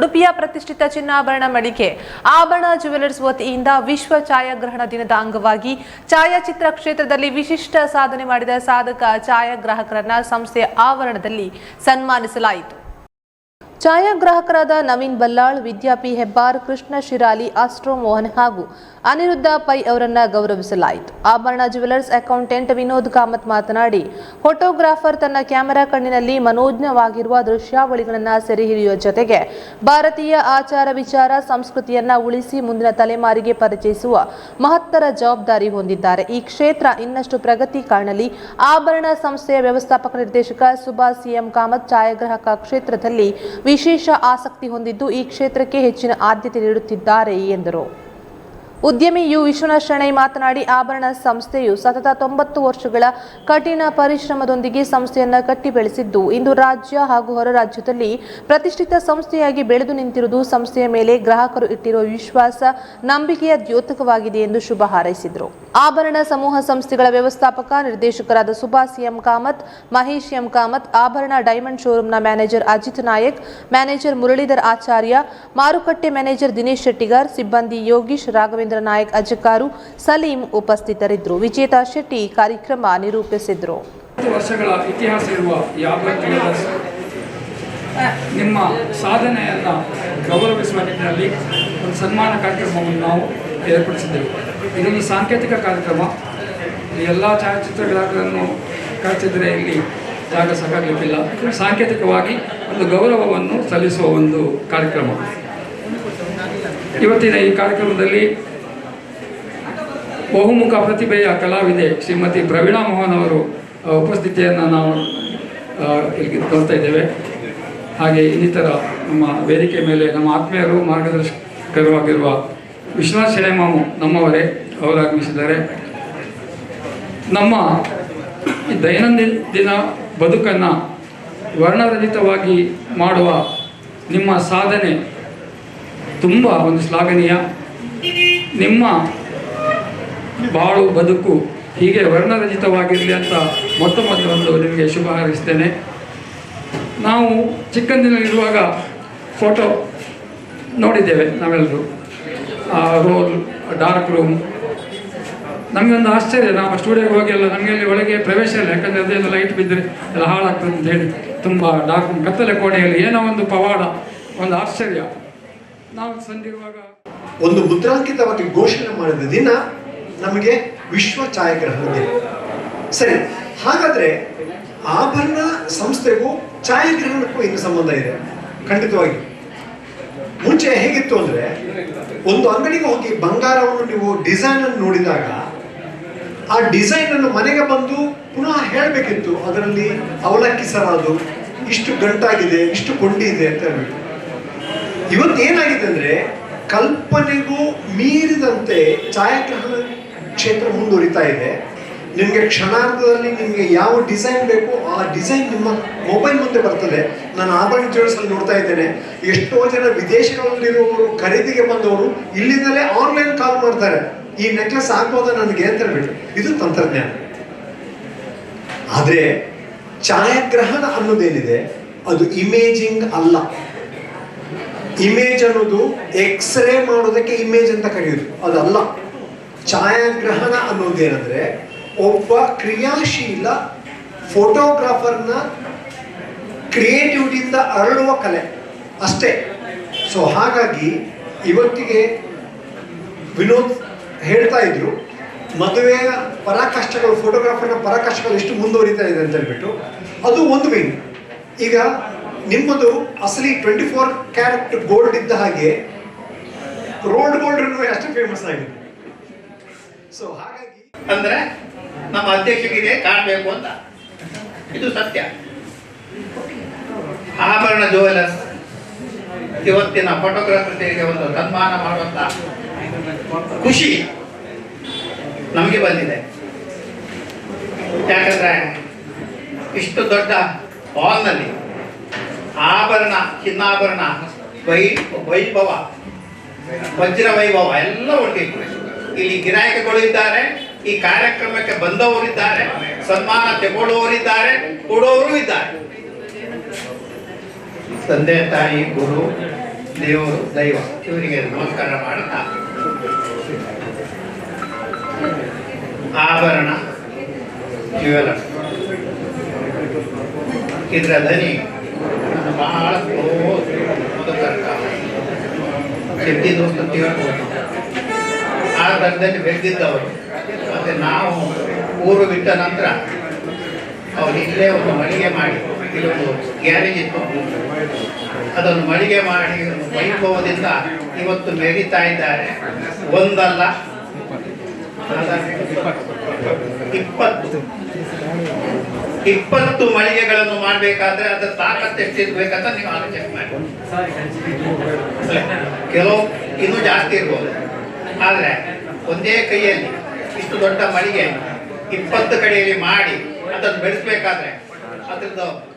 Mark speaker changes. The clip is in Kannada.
Speaker 1: ಉಡುಪಿಯ ಪ್ರತಿಷ್ಠಿತ ಚಿನ್ನಾಭರಣ ಮಳಿಗೆ ಆಭರಣ ಜುವೆಲರ್ಸ್ ವತಿಯಿಂದ ವಿಶ್ವ ಛಾಯಾಗ್ರಹಣ ದಿನದ ಅಂಗವಾಗಿ ಛಾಯಾಚಿತ್ರ ಕ್ಷೇತ್ರದಲ್ಲಿ ವಿಶಿಷ್ಟ ಸಾಧನೆ ಮಾಡಿದ ಸಾಧಕ ಛಾಯಾಗ್ರಾಹಕರನ್ನ ಸಂಸ್ಥೆಯ ಆವರಣದಲ್ಲಿ ಸನ್ಮಾನಿಸಲಾಯಿತು. ಛಾಯಾಗ್ರಾಹಕರಾದ ನವೀನ್ ಬಲ್ಲಾಳ್ ವಿದ್ಯಾಪಿ ಹೆಬ್ಬಾರ್, ಕೃಷ್ಣ ಶಿರಾಲಿ, ಆಸ್ಟ್ರೋ ಮೋಹನ್ ಹಾಗೂ ಅನಿರುದ್ಧ ಪೈ ಅವರನ್ನ ಗೌರವಿಸಲಾಯಿತು. ಆಭರಣ ಜುವೆಲರ್ಸ್ ಅಕೌಂಟೆಂಟ್ ವಿನೋದ್ ಕಾಮತ್ ಮಾತನಾಡಿ, ಫೋಟೋಗ್ರಾಫರ್ ತನ್ನ ಕ್ಯಾಮೆರಾ ಕಣ್ಣಿನಲ್ಲಿ ಮನೋಜ್ಞವಾಗಿರುವ ದೃಶ್ಯಾವಳಿಗಳನ್ನು ಸೆರೆ ಹಿಡಿಯುವ ಜೊತೆಗೆ ಭಾರತೀಯ ಆಚಾರ ವಿಚಾರ, ಸಂಸ್ಕೃತಿಯನ್ನ ಉಳಿಸಿ ಮುಂದಿನ ತಲೆಮಾರಿಗೆ ಪರಿಚಯಿಸುವ ಮಹತ್ತರ ಜವಾಬ್ದಾರಿ ಹೊಂದಿದ್ದಾರೆ. ಈ ಕ್ಷೇತ್ರ ಇನ್ನಷ್ಟು ಪ್ರಗತಿ ಕಾಣಲಿ. ಆಭರಣ ಸಂಸ್ಥೆಯ ವ್ಯವಸ್ಥಾಪಕ ನಿರ್ದೇಶಕ ಸುಭಾಷ್ ಸಿಎಂ ಕಾಮತ್ ಛಾಯಾಗ್ರಾಹಕ ಕ್ಷೇತ್ರದಲ್ಲಿ ವಿಶೇಷ ಆಸಕ್ತಿ ಹೊಂದಿದ್ದು ಈ ಕ್ಷೇತ್ರಕ್ಕೆ ಹೆಚ್ಚಿನ ಆದ್ಯತೆ ನೀಡುತ್ತಿದ್ದಾರೆ ಎಂದರು. ಉದ್ಯಮಿ ಯು. ವಿಶ್ವನಾಥ್ ಶೆಣೈ ಮಾತನಾಡಿ, ಆಭರಣ ಸಂಸ್ಥೆಯು ಸತತ ತೊಂಬತ್ತು ವರ್ಷಗಳ ಕಠಿಣ ಪರಿಶ್ರಮದೊಂದಿಗೆ ಸಂಸ್ಥೆಯನ್ನು ಕಟ್ಟಿ ಬೆಳೆಸಿದ್ದು ಇಂದು ರಾಜ್ಯ ಹಾಗೂ ಹೊರ ರಾಜ್ಯದಲ್ಲಿ ಪ್ರತಿಷ್ಠಿತ ಸಂಸ್ಥೆಯಾಗಿ ಬೆಳೆದು ನಿಂತಿರುವುದು ಸಂಸ್ಥೆಯ ಮೇಲೆ ಗ್ರಾಹಕರು ಇಟ್ಟಿರುವ ವಿಶ್ವಾಸ, ನಂಬಿಕೆಯ ದ್ಯೋತಕವಾಗಿದೆ ಎಂದು ಶುಭ ಹಾರೈಸಿದರು. ಆಭರಣ ಸಮೂಹ ಸಂಸ್ಥೆಗಳ ವ್ಯವಸ್ಥಾಪಕ ನಿರ್ದೇಶಕರಾದ Subhas M Kamath, Mahesh M Kamath, Abharana diamond ಶೋರೂಮ್ನ manager Ajith Nayak, manager Muralidhar Acharya, ಮಾರುಕಟ್ಟೆ ಮ್ಯಾನೇಜರ್ ದಿನೇಶ್ ಶೆಟ್ಟಿಗಾರ್, ಸಿಬ್ಬಂದಿ ಯೋಗೀಶ್, ರಾಘವೇಂದ್ರ ನಾಯಕ್, ಅಜಕಾರು ಸಲೀಂ ಉಪಸ್ಥಿತರಿದ್ದರು. ವಿಜೇತಾ ಶೆಟ್ಟಿ ಕಾರ್ಯಕ್ರಮ ನಿರೂಪಿಸಿದರು.
Speaker 2: ವರ್ಷಗಳ ಇತಿಹಾಸ ಇರುವ ನಿಮ್ಮ ಸಾಧನೆಯನ್ನು ಗೌರವಿಸುವ ನಿಟ್ಟಿನಲ್ಲಿ ಒಂದು ಸನ್ಮಾನ ಕಾರ್ಯಕ್ರಮವನ್ನು ನಾವು ಏರ್ಪಡಿಸಿದ್ದೆವು. ಇದೊಂದು ಸಾಂಕೇತಿಕ ಕಾರ್ಯಕ್ರಮ. ಎಲ್ಲ ಛಾಯಾಚಿತ್ರಗಳನ್ನು ಕರೆಸಿದರೆ ಇಲ್ಲಿ ಜಾಗ ಸಾಕಾಗಲಿಕ್ಕಿಲ್ಲ ಸಾಂಕೇತಿಕವಾಗಿ ಒಂದು ಗೌರವವನ್ನು ಸಲ್ಲಿಸುವ ಒಂದು ಕಾರ್ಯಕ್ರಮ. ಇವತ್ತಿನ ಈ ಕಾರ್ಯಕ್ರಮದಲ್ಲಿ ಬಹುಮುಖ ಪ್ರತಿಭೆಯ ಕಲಾವಿದೆ ಶ್ರೀಮತಿ ಪ್ರವೀಣಾ ಮೋಹನ್ ಅವರು ಉಪಸ್ಥಿತಿಯನ್ನು ನಾವು ಇಲ್ಲಿ ನೋಡ್ತಾ ಇದ್ದೇವೆ. ಹಾಗೆ ಇನ್ನಿತರ ನಮ್ಮ ವೇದಿಕೆ ಮೇಲೆ ನಮ್ಮ ಆತ್ಮೀಯರು ಮಾರ್ಗದರ್ಶಕರು ಆಗಿರುವ ವಿಶ್ವನಾಥ್ ಶೆಳೆಮಾಮು ನಮ್ಮವರೇ, ಅವರು ಆಗಮಿಸಿದ್ದಾರೆ. ನಮ್ಮ ಈ ದೈನಂದಿನ ದಿನ ಬದುಕನ್ನು ವರ್ಣರಹಿತವಾಗಿ ಮಾಡುವ ನಿಮ್ಮ ಸಾಧನೆ ತುಂಬ ಒಂದು ಶ್ಲಾಘನೀಯ. ನಿಮ್ಮ ಬಾಳು ಬದುಕು ಹೀಗೆ ವರ್ಣರಹಿತವಾಗಿರಲಿ ಅಂತ ಮೊತ್ತ ಒಂದು ನಿಮಗೆ ಶುಭ ಹಾರೈಸ್ತೇನೆ. ನಾವು ಚಿಕ್ಕಂದಿನಲ್ಲಿರುವಾಗ ಫೋಟೋ ನೋಡಿದ್ದೇವೆ ನಾವೆಲ್ಲರೂ. ರೋಲ್ ಡಾರ್ಕ್ ರೂಮ್ ನಮಗೊಂದು ಆಶ್ಚರ್ಯ, ನಾವು ಸ್ಟುಡಿಯೋಗೆ ಹೋಗಿ ಎಲ್ಲ ನಮಗೆ ಅಲ್ಲಿ ಒಳಗೆ ಪ್ರವೇಶ ಇಲ್ಲ, ಯಾಕಂದರೆ ಅದೆಲ್ಲ ಲೈಟ್ ಬಿದ್ದರೆ ಎಲ್ಲ ಹಾಳಾಗ್ತದೆ ಅಂತ ಹೇಳಿ ತುಂಬ ಡಾರ್ಕ್ ಕತ್ತಲೆ ಕೋಣೆಯಲ್ಲಿ ಏನೋ ಒಂದು ಪವಾಡ, ಒಂದು ಆಶ್ಚರ್ಯ. ನಾವು ಸಂದಿರುವಾಗ
Speaker 3: ಒಂದು ಮುದ್ರಾಂಕಿತವಾಗಿ ಘೋಷಣೆ ಮಾಡಿದ ದಿನ ನಮಗೆ ವಿಶ್ವ ಛಾಯಾಗ್ರಹಣ ದಿನ. ಸರಿ, ಹಾಗಾದರೆ ಆಭರಣ ಸಂಸ್ಥೆಗೂ ಛಾಯಾಗ್ರಹಣಕ್ಕೂ ಏನು ಸಂಬಂಧ ಇದೆ. ಖಂಡಿತವಾಗಿ. ಮುಂಚೆ ಹೇಗಿತ್ತು ಅಂದ್ರೆ ಒಂದು ಅಂಗಡಿಗೆ ಹೋಗಿ ಬಂಗಾರವನ್ನು ನೀವು ಡಿಸೈನ್ ಅನ್ನು ನೋಡಿದಾಗ ಆ ಡಿಸೈನ್ ಅನ್ನು ಮನೆಗೆ ಬಂದು ಪುನಃ ಹೇಳಬೇಕಿತ್ತು, ಅದರಲ್ಲಿ ಅವಲಕ್ಕಿ ಸರ ಅದು ಇಷ್ಟು ಗಂಟಾಗಿದೆ, ಇಷ್ಟು ಕೊಂಡಿ ಇದೆ ಅಂತ ಹೇಳ್ಬಿಟ್ಟು. ಇವತ್ತು ಏನಾಗಿದೆ ಅಂದ್ರೆ ಕಲ್ಪನೆಗೂ ಮೀರಿದಂತೆ ಛಾಯಾಗ್ರಹಣ ಕ್ಷೇತ್ರ ಮುಂದುವರಿತಾ ಇದೆ. ನಿಮಗೆ ಕ್ಷಣಾರ್ಧದಲ್ಲಿ ನಿಮಗೆ ಯಾವ ಡಿಸೈನ್ ಬೇಕು ಆ ಡಿಸೈನ್ ನಿಮ್ಮ ಮೊಬೈಲ್ ಮುಂದೆ ಬರ್ತದೆ. ನಾನು ಆಭರಣ ಜ್ಯುವೆಲ್ಸ್ ಅಲ್ಲಿ ನೋಡ್ತಾ ಇದ್ದೇನೆ. ಎಷ್ಟೋ ಜನ ವಿದೇಶಗಳಲ್ಲಿರುವವರು ಖರೀದಿಗೆ ಬಂದವರು ಇಲ್ಲಿಂದಲೇ ಆನ್ಲೈನ್ ಕಾಲ್ ಮಾಡ್ತಾರೆ. ಈ ನೆಕ್ಲೆಸ್ ಆಗ್ಬೋದಾ ನನಗೆ ಅಂತ ಹೇಳ್ಬಿಟ್ಟು. ಇದು ತಂತ್ರಜ್ಞಾನ. ಆದ್ರೆ ಛಾಯಾಗ್ರಹಣ ಅನ್ನೋದೇನಿದೆ? ಅದು ಇಮೇಜಿಂಗ್ ಅಲ್ಲ. ಇಮೇಜ್ ಅನ್ನೋದು ಎಕ್ಸ್ರೇ ಮಾಡೋದಕ್ಕೆ ಇಮೇಜ್ ಅಂತ ಕರೆಯೋದು. ಅದಲ್ಲ. ಛಾಯಾಗ್ರಹಣ ಅನ್ನೋದೇನಂದ್ರೆ ಒಬ್ಬ ಕ್ರಿಯಾಶೀಲ ಫೋಟೋಗ್ರಾಫರ್ನ ಕ್ರಿಯೇಟಿವಿಟಿಯಿಂದ ಅರಳುವ ಕಲೆ ಅಷ್ಟೇ. ಸೊ ಹಾಗಾಗಿ ಇವತ್ತಿಗೆ ವಿನೋದ್ ಹೇಳ್ತಾ ಇದ್ರು, ಮದುವೆಯ ಪರಾಕಷ್ಟಗಳು ಫೋಟೋಗ್ರಾಫರ್ನ ಪರಾಕಷ್ಟಗಳು ಎಷ್ಟು ಮುಂದುವರಿತಾ ಇದೆ ಅಂತ ಹೇಳ್ಬಿಟ್ಟು, ಅದು ಒಂದು ವಿಂಗ್ ಈಗ ನಿಮ್ಮದು ಅಸಲಿ ಟ್ವೆಂಟಿ ಫೋರ್ ಕ್ಯಾರೆಟ್ ಗೋಲ್ಡ್ ಇದ್ದ ಹಾಗೆ ರೋಲ್ಡ್ ಗೋಲ್ಡ್ ಅಷ್ಟೇ ಫೇಮಸ್ ಆಗಿದೆ. ಸೊ ಹಾಗಾಗಿ
Speaker 4: ಅಂದ್ರೆ ನಮ್ಮ ಅಧ್ಯಕ್ಷರಿಗೆ ಕಾಣಬೇಕು ಅಂತ. ಇದು ಸತ್ಯ. ಆಭರಣ ಜುವೆಲರ್ಸ್ ಇವತ್ತಿನ ಫೋಟೋಗ್ರಾಫರ್ಗೆ ಒಂದು ಸನ್ಮಾನ ಮಾಡುವಂತ ಖುಷಿ ನಮಗೆ ಬಂದಿದೆ. ಯಾಕಂದ್ರೆ ಇಷ್ಟು ದೊಡ್ಡ ಹಾಲ್ನಲ್ಲಿ ಆಭರಣ, ಚಿನ್ನಾಭರಣ, ವೈ, ವೈಭವ, ವಜ್ರ ವೈಭವ ಎಲ್ಲ ಒಟ್ಟಿಗೆ ಇಲ್ಲಿ ಗಿರಾಯಕಗಳು ಇದ್ದಾರೆ, ಈ ಕಾರ್ಯಕ್ರಮಕ್ಕೆ ಬಂದವರಿದ್ದಾರೆ, ಸನ್ಮಾನ ತಗೊಳ್ಳುವವರಿದ್ದಾರೆ ಕೊಡೋರು ಇದ್ದಾರೆ. ತಂದೆ, ತಾಯಿ, ಗುರು, ದೇವರು, ದೈವ, ಇವರಿಗೆ ನಮಸ್ಕಾರ ಮಾಡುತ್ತಾ ಆಭರಣ ಜ್ಯುವೆಲ ಇದರ ಧನಿ ಬಹಳ ಕ್ಲೋಸ್ ಅಂತ ತಿಳ್ಕೊಂಡು ಆ ದರದಲ್ಲಿ ಬೆಳೆದಿದ್ದವರು. ಮತ್ತೆ ನಾವು ಊರು ಬಿಟ್ಟ ನಂತರ ಅವ್ರು ಒಂದು ಮಳಿಗೆ ಮಾಡಿ ಇಲ್ಲೊಂದು ಗ್ಯಾರೇಜ್ ಇತ್ತು ಅದನ್ನು ಮಳಿಗೆ ಮಾಡಿ ವೈಭವದಿಂದ ಇವತ್ತು ಮೆರಿತಾ ಇದ್ದಾರೆ. ಒಂದಲ್ಲ. ಇಪ್ಪತ್ತು. ಇಪ್ಪತ್ತು ಮಳಿಗೆಗಳನ್ನು ಮಾಡಬೇಕಾದ್ರೆ ಅದರ ತಾಕತ್ತು ಎಷ್ಟಿರ್ಬೇಕಂತ ನೀವು ಆಲೋಚನೆ ಮಾಡಿ. ಕೆಲವು ಇನ್ನೂ ಜಾಸ್ತಿ ಇರ್ಬೋದು. ಆದರೆ ಒಂದೇ ಕೈಯಲ್ಲಿ ಇಷ್ಟು ದೊಡ್ಡ ಮಳಿಗೆ ಇಪ್ಪತ್ತು ಕಡೆಯಲ್ಲಿ ಮಾಡಿ ಅದನ್ನು ಬೆಳೆಸಬೇಕಾದ್ರೆ ಅದ್ರದ್ದು